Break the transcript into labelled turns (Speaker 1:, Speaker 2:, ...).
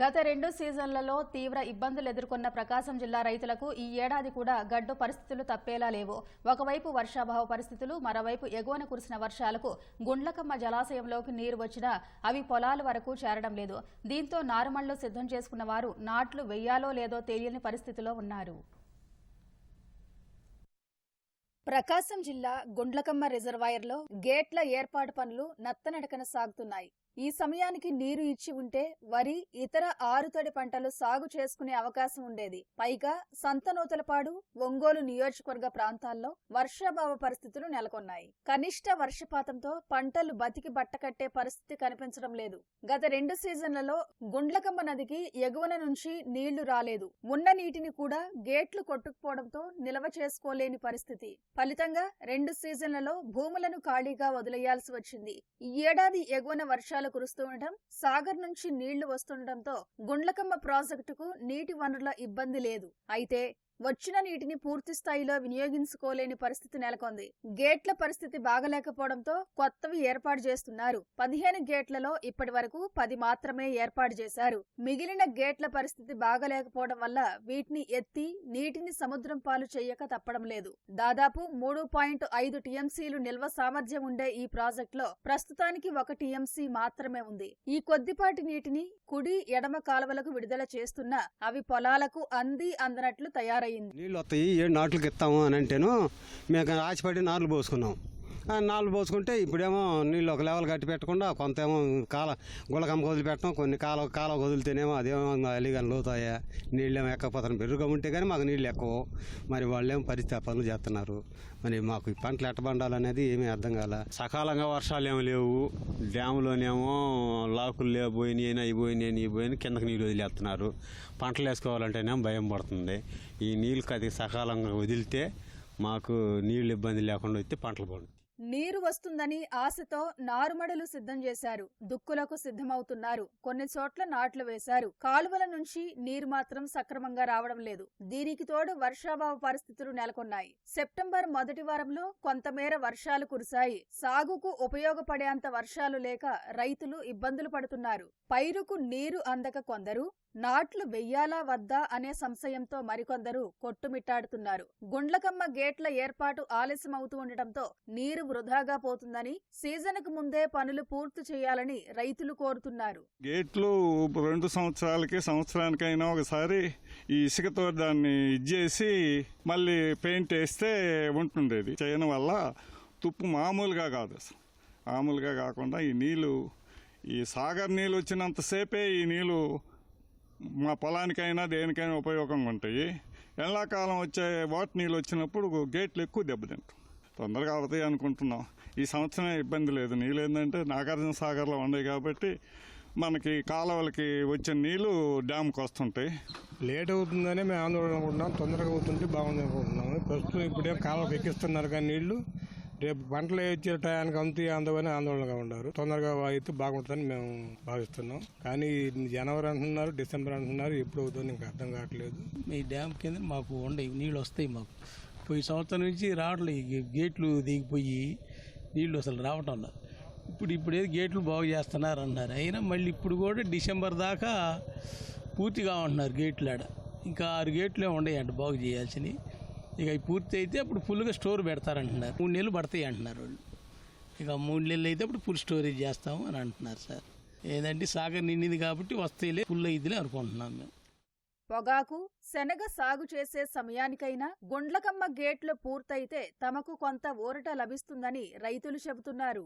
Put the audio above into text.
Speaker 1: గత రెండు సీజన్లలో తీవ్ర ఇబ్బందులు ఎదుర్కొన్న ప్రకాశం జిల్లా రైతులకు ఈ ఏడాది కూడా గడ్డు పరిస్థితులు తప్పేలా లేవు. ఒకవైపు వర్షాభావ పరిస్థితులు మరోవైపు ఎగువన కురిసిన వర్షాలకు గుండ్లకమ్మ జలాశయంలోకి నీరు వచ్చినా అవి పొలాల వరకు చేరడం లేదు. దీంతో నారుమళ్ళు సిద్ధం చేసుకున్న వారు నాట్లు వెయ్యాలో లేదో తెలియని పరిస్థితిలో ఉన్నారు. ప్రకాశం జిల్లా గుండ్లకమ్మ రిజర్వాయర్లో గేట్ల ఏర్పాటు పనులు నత్తనడకన సాగుతున్నాయి. ఈ సమయానికి నీరు ఇచ్చి ఉంటే వరి ఇతర ఆరుతడి పంటలు సాగు చేసుకునే అవకాశం ఉండేది. పైగా సంతనూతలపాడు ఒంగోలు నియోజకవర్గ ప్రాంతాల్లో వర్షాభావ పరిస్థితులు నెలకొన్నాయి. కనిష్ట వర్షపాతంతో పంటలు బతికి బట్టకట్టే పరిస్థితి కనిపించడం లేదు. గత రెండు సీజన్లలో గుండ్లకమ్మ నదికి ఎగువన నుంచి నీళ్ళు రాలేదు. ఉన్న నీటిని కూడా గేట్లు కొట్టుకుపోవడంతో నిల్వ చేసుకోలేని పరిస్థితి. ఫలితంగా రెండు సీజన్లలో భూములను ఖాళీగా వదిలేయాల్సి వచ్చింది. ఈ ఏడాది ఎగువన వర్షాలు కురుస్తూ ఉండటం సాగర్ నుంచి నీళ్ళు వస్తుండటంతో గుండ్లకమ్మ ప్రాజెక్టుకు నీటి వనరుల ఇబ్బంది లేదు. అయితే వచ్చిన నీటిని పూర్తి స్థాయిలో వినియోగించుకోలేని పరిస్థితి నెలకొంది. గేట్ల పరిస్థితి బాగలేకపోవడంతో కొత్తవి ఏర్పాటు చేస్తున్నారు. పదిహేను గేట్లలో ఇప్పటి వరకు పది మాత్రమే ఏర్పాటు చేశారు. మిగిలిన గేట్ల పరిస్థితి బాగలేకపోవడం వల్ల వీటిని ఎత్తి నీటిని సముద్రం పాలు చేయక తప్పడం లేదు. దాదాపు మూడు పాయింట్ ఐదు టీఎంసీలు నిల్వ సామర్థ్యం ఉండే ఈ ప్రాజెక్టులో ప్రస్తుతానికి ఒక టీఎంసీ మాత్రమే ఉంది. ఈ కొద్దిపాటి నీటిని కుడి ఎడమ కాలువలకు విడుదల చేస్తున్నా అవి పొలాలకు అంది అందనట్లు
Speaker 2: నీళ్ళు వస్తాయి ఏడు నాట్లకి ఇస్తాము అని అంటేను మేము ఆశపడి నార్లు పోసుకున్నాం. నాలుగు పోసుకుంటే ఇప్పుడేమో నీళ్ళు ఒక లెవెల్ కట్టి పెట్టకుండా కొంత ఏమో కాల గుళ్ళకమ్మకు వదిలిపెట్టడం కొన్ని కాలువ కాలువ వదిలితేనేమో అదేమో అలిగాని లోతాయా నీళ్ళు ఏమో ఎక్కకపోతాను. పెరుగుగా ఉంటే కానీ మాకు నీళ్ళు ఎక్కువ. మరి వాళ్ళేమో పరిస్థితి పనులు చేస్తున్నారు. మరి మాకు ఈ పంటలు ఎట్టబండాలనేది ఏమీ అర్థం కాల. సకాలంగా వర్షాలు ఏమో లేవు. డ్యాములోనేమో లాకులు లేవు పోయినాయి అవి పోయినాయి ఇవి పోయినాయి కిందకి నీళ్ళు వదిలేస్తున్నారు. పంటలు వేసుకోవాలంటేనేమో భయం పడుతుంది. ఈ నీళ్ళు అది సకాలంగా వదిలితే మాకు నీళ్ళు ఇబ్బంది లేకుండా వస్తే పంటలు పండుతాయి.
Speaker 1: నీరు వస్తుందని ఆశతో నారుమడలు సిద్ధం చేశారు. దుక్కులకు సిద్ధమవుతున్నారు. కొన్ని చోట్ల నాట్లు వేశారు. కాలువల నుంచి నీరు మాత్రం సక్రమంగా రావడం లేదు. దీనికి తోడు వర్షాభావ పరిస్థితులు నెలకొన్నాయి. సెప్టెంబర్ మొదటి వారంలో కొంతమేర వర్షాలు కురిశాయి. సాగుకు ఉపయోగపడేంత వర్షాలు లేక రైతులు ఇబ్బందులు పడుతున్నారు. పైరుకు నీరు అందక కొందరు నాట్లు వెయ్యాలా వద్దా అనే సంశయంతో మరికొందరు కొట్టుమిట్టాడుతున్నారు. గుండ్లకమ్మ గేట్ల ఏర్పాటు ఆలస్యమవుతూ ఉండటంతో నీరు వృధాగా పోతుందని సీజన్కు ముందే పనులు పూర్తి చేయాలని రైతులు కోరుతున్నారు.
Speaker 3: గేట్లు రెండు సంవత్సరాలకి సంవత్సరానికైనా ఒకసారి ఈ ఇసుకతో దాన్ని ఇచ్చేసి మళ్ళీ పెయింట్ వేస్తే ఉంటుండేది. చేయడం వల్ల తుప్పు మామూలుగా కాదు మామూలుగా కాకుండా ఈ నీళ్ళు ఈ సాగర్ నీళ్ళు వచ్చినంతసేపే ఈ నీళ్ళు మా పొలానికైనా దేనికైనా ఉపయోగంగా ఉంటాయి. ఎండాకాలం వచ్చే వాటి నీళ్ళు వచ్చినప్పుడు గేట్లు ఎక్కువ దెబ్బతింటాం తొందరగా అవుతాయి అనుకుంటున్నాం. ఈ సంవత్సరం ఇబ్బంది లేదు. నీళ్ళు ఏంటంటే నాగార్జున సాగర్లో ఉన్నాయి కాబట్టి మనకి కాలువలకి వచ్చిన నీళ్ళు డ్యామ్కి వస్తుంటాయి.
Speaker 4: లేట్ అవుతుందని మేము ఆందోళన అనుకుంటున్నాం తొందరగా అవుతుంటే బాగుంది అనుకుంటున్నాము. ప్రస్తుతం ఇప్పుడేం కాలువకి ఎక్కిస్తున్నారు కానీ నీళ్ళు రేపు పంటలు వచ్చే టయానికి అంతే అందవని ఆందోళనగా ఉన్నారు. తొందరగా అయితే బాగుంటుందని మేము భావిస్తున్నాం. కానీ జనవరి అంటున్నారు డిసెంబర్ అంటున్నారు. ఎప్పుడు అవుతుందో ఇంకా అర్థం కావట్లేదు.
Speaker 5: ఈ డ్యామ్ కింద మాకు ఉండవు నీళ్ళు వస్తాయి మాకు. పోయి సంవత్సరం నుంచి రావట్లేదు గేట్లు దిగిపోయి నీళ్ళు అసలు రావటం ఇప్పుడు ఇప్పుడే గేట్లు బాగు చేస్తున్నారు అన్నారు అయినా మళ్ళీ ఇప్పుడు కూడా డిసెంబర్ దాకా పూర్తిగా ఉంటున్నారు గేట్లు ఆడ. ఇంకా ఆరు గేట్లే ఉండేయంట బాగు చేయాల్సినవి. ఇక అవి పూర్తి అయితే అప్పుడు ఫుల్గా స్టోర్ పెడతారంటున్నారు. మూడు నెలలు పడతాయి అంటున్నారు వాళ్ళు. ఇక మూడు నెలలు అయితే అప్పుడు ఫుల్ స్టోరేజ్ చేస్తాము అని అంటున్నారు సార్. ఏదంటే సాగర్ నిండింది కాబట్టి వస్తాయిలే ఫుల్ అయిద్దిలే అనుకుంటున్నాం మేము.
Speaker 1: పొగాకు శనగ సాగు చేసే సమయానికైనా గుండ్లకమ్మ గేట్లు పూర్తయితే తమకు కొంత ఊరట లభిస్తుందని రైతులు చెబుతున్నారు.